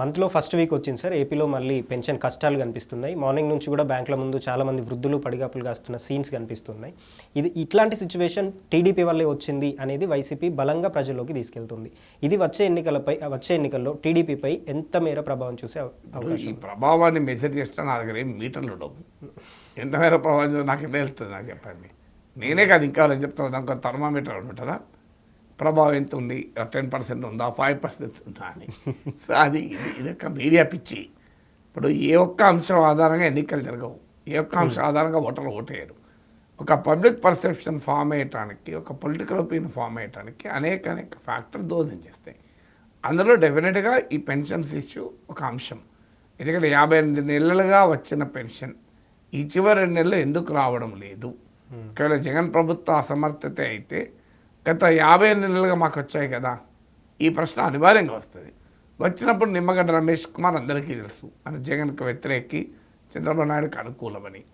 మంత్లో first week వచ్చింది sir. ఏపీలో మళ్ళీ పెన్షన్ కష్టాలు కనిపిస్తున్నాయి. మార్నింగ్ నుంచి కూడా బ్యాంకుల ముందు చాలా మంది వృద్ధులు పడిగాపులు కాస్తున్న సీన్స్ కనిపిస్తున్నాయి. ఇది ఇట్లాంటి సిచ్యువేషన్ టీడీపీ వల్లే వచ్చింది అనేది వైసీపీ బలంగా ప్రజల్లోకి తీసుకెళ్తుంది. ఇది వచ్చే ఎన్నికలపై వచ్చే ఎన్నికల్లో టీడీపీపై ఎంత మేర ప్రభావం చూసే అవకాశం ఈ ప్రభావాన్ని మెజర్ చేస్తే నా దగ్గర ఏం మీటర్లు ఉండవు. ఎంత మేర ప్రభావం నాకు ఎట్లా వెళ్తుంది నాకు చెప్పండి. నేనే కాదు ఇంకా చెప్తాను దానికి థర్మామీటర్ ఉంటుందా? ప్రభావం ఎంత ఉంది టెన్ పర్సెంట్ ఉందా ఫైవ్ పర్సెంట్ ఉందా అని. అది ఇది ఇది ఒక మీడియా పిచ్చి. ఇప్పుడు ఏ ఒక్క అంశం ఆధారంగా ఎన్నికలు జరగవు. ఏ ఒక్క అంశం ఆధారంగా ఓటర్లు ఓటేయరు. ఒక పబ్లిక్ పర్సెప్షన్ ఫామ్ అయ్యటానికి ఒక పొలిటికల్ ఒపీనియన్ ఫామ్ అయ్యటానికి అనేక అనేక ఫ్యాక్టర్ దోహదం చేస్తాయి అందులో డెఫినెట్గా ఈ పెన్షన్స్ ఇష్యూ ఒక అంశం. ఎందుకంటే యాభై ఎనిమిది నెలలుగా వచ్చిన పెన్షన్ ఈ చివరి రెండు నెలలు ఎందుకు రావడం లేదు? ఒకవేళ జగన్ ప్రభుత్వ అసమర్థత అయితే గత యాభై ఎనిమిది నెలలుగా మాకు వచ్చాయి కదా ఈ ప్రశ్న అనివార్యంగా వస్తుంది. వచ్చినప్పుడు నిమ్మగడ్డ రమేష్ కుమార్ అందరికీ తెలుసు. అని జగన్కు వ్యతిరేకి చంద్రబాబు నాయుడుకి అనుకూలమని.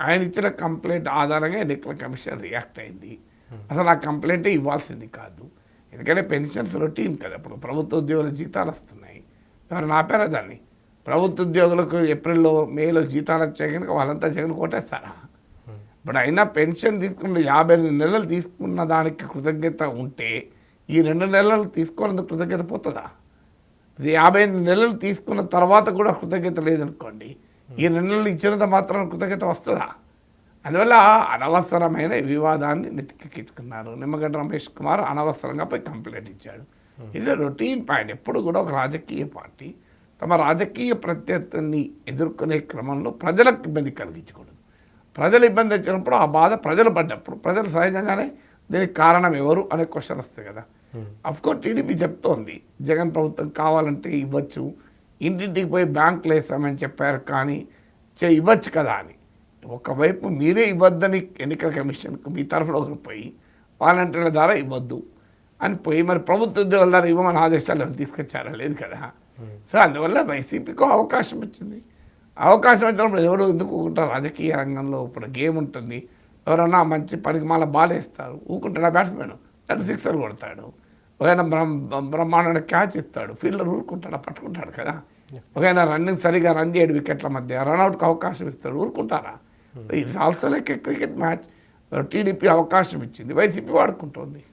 ఆయన ఇచ్చిన కంప్లైంట్ ఆధారంగా ఎన్నికల కమిషన్ రియాక్ట్ అయింది. అసలు ఆ కంప్లైంటే ఇవ్వాల్సింది కాదు. ఎందుకంటే పెన్షన్స్ రొటీన్ కదా ఇప్పుడు ప్రభుత్వ ఉద్యోగుల జీతాలు వస్తున్నాయి. ఎవరు ఆపారా దాన్ని? ప్రభుత్వ ఉద్యోగులకు ఏప్రిల్లో మేలో జీతాలు వచ్చాయి కనుక వాళ్ళంతా జగన్ కొట్టేస్తారా? ఇప్పుడు అయినా పెన్షన్ తీసుకున్న యాభై ఎనిమిది నెలలు తీసుకున్న దానికి కృతజ్ఞత ఉంటే ఈ రెండు నెలలు తీసుకున్నందుకు కృతజ్ఞత పోతుందా? అది యాభై ఎనిమిది నెలలు తీసుకున్న తర్వాత కూడా కృతజ్ఞత లేదనుకోండి ఈ రెండు నెలలు ఇచ్చినంత మాత్రం కృతజ్ఞత వస్తుందా? అందువల్ల అనవసరమైన వివాదాన్ని నెత్తికెక్కించుకున్నారు. నిమ్మగడ్డ రమేష్ కుమార్ అనవసరంగా పోయి కంప్లైంట్ ఇచ్చాడు. ఇది రొటీన్ పాయింట్. ఎప్పుడు కూడా ఒక రాజకీయ పార్టీ తమ రాజకీయ ప్రత్యర్థిని ఎదుర్కొనే క్రమంలో ప్రజలకు ఇబ్బంది కలిగించకూడదు. ప్రజలు ఇబ్బంది వచ్చినప్పుడు ఆ బాధ ప్రజలు పడ్డప్పుడు ప్రజలు సహజంగానే దీనికి కారణం ఎవరు అనే క్వశ్చన్ వస్తుంది కదా. కోర్స్ టీడీపీ చెప్తోంది. జగన్ ప్రభుత్వం కావాలంటే ఇవ్వచ్చు. ఇంటింటికి పోయి బ్యాంకులు వేసామని చెప్పారు కానీ చే- ఇవ్వచ్చు కదా అని. ఒకవైపు మీరే ఇవ్వద్దని ఎన్నికల కమిషన్కు మీ తరఫున ఒకరు పోయి వాలంటీర్ల ద్వారా ఇవ్వద్దు అని పోయి మరి ప్రభుత్వ ఉద్యోగుల ద్వారా ఇవ్వమని ఆదేశాలు తీసుకొచ్చారా లేదు కదా. సో అందువల్ల వైసీపీకి అవకాశం వచ్చింది. అవకాశం వచ్చినప్పుడు ఎవరు ఎందుకు ఊకుంటారు? రాజకీయ రంగంలో ఇప్పుడు గేమ్ ఉంటుంది. ఎవరన్నా మంచి పనికి మళ్ళీ బాల్ వేస్తారు ఊకుంటాడు ఆ బ్యాట్స్మెన్. అటు సిక్సర్ కొడతాడు. బ్రహ్మ బ్రహ్మాండ క్యాచ్ ఇస్తాడు. ఫీల్డర్ ఊరుకుంటాడు? పట్టుకుంటాడు కదా. ఒకైనా రన్నింగ్ సరిగా రన్ చేయడు వికెట్ల మధ్య రన్అట్కి అవకాశం ఇస్తాడు. ఊరుకుంటారా? It's also like cricket match TDP అవకాశం ఇచ్చింది. వైసీపీ వాడుకుంటుంది.